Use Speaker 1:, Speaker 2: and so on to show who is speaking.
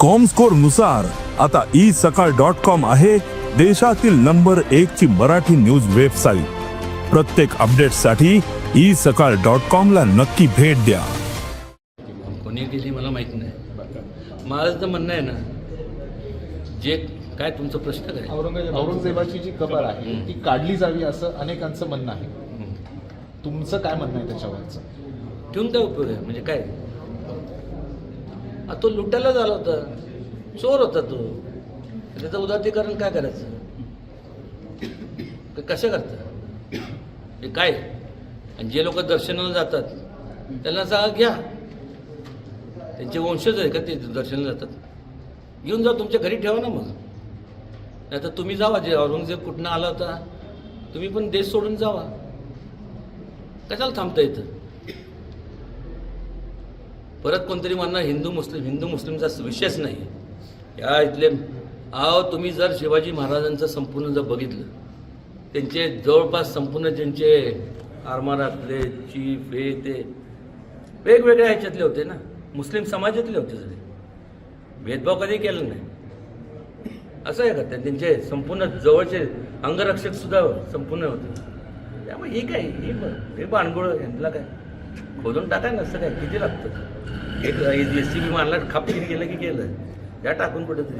Speaker 1: कॉमस्कोरनुसार आता ई सकाळ dot com आहे देशातील नंबर एक ची मराठी न्यूज वेबसाईट प्रत्येक अपडेटसाठी ई सकाळ डॉट कॉम ला नक्की भेट द्या.
Speaker 2: कोणी केली मला माहीत नाही. माझं तर म्हणणं आहे ना जे काय तुमचा प्रश्न काय?
Speaker 3: औरंगजेबाची जी कबर आहे ती काढली जावी असं अनेकांचं म्हणणं आहे. तुमचं काय म्हणणं आहे त्याच्यावरचं?
Speaker 2: ठेवून काय उपयोग आहे. म्हणजे काय? तो लुटायला झाला होता. चोर होता तो. त्याचं उदातीकरण काय करायचं? कसं करतं? हे काय? आणि जे लोक दर्शनाला जातात त्यांना सांगा घ्या. त्यांचे वंशज आहे का ते दर्शनाला जातात? घेऊन जा तुमच्या घरी ठेवा ना मग. नाही तर तुम्ही जावा जे औरंगजेब कुठनं आला होता तुम्ही पण देश सोडून जावा. कशाला थांबता इथं? परत कोणतरी म्हणणार हिंदू मुस्लिम हिंदू मुस्लिमचा विषयच नाही. या इथले आहो तुम्ही जर शिवाजी महाराजांचं संपूर्ण जर बघितलं त्यांचे जवळपास संपूर्ण त्यांचे आरमारातले चीफ हे ते वेगवेगळ्या ह्याच्यातले होते ना. मुस्लिम समाजातले होते सगळे. भेदभाव कधी केला नाही. असं आहे का? त्या- त्यांचे संपूर्ण जवळचे अंगरक्षक सुद्धा संपूर्ण होते. त्यामुळे ही काय? ही हे बाणगोळ यांना काय? खोदून टाका नसतं काय? किती लागतं? एक एस सी बी मारला खापकीर गेलं की गेलं त्या टाकून कुठेतरी.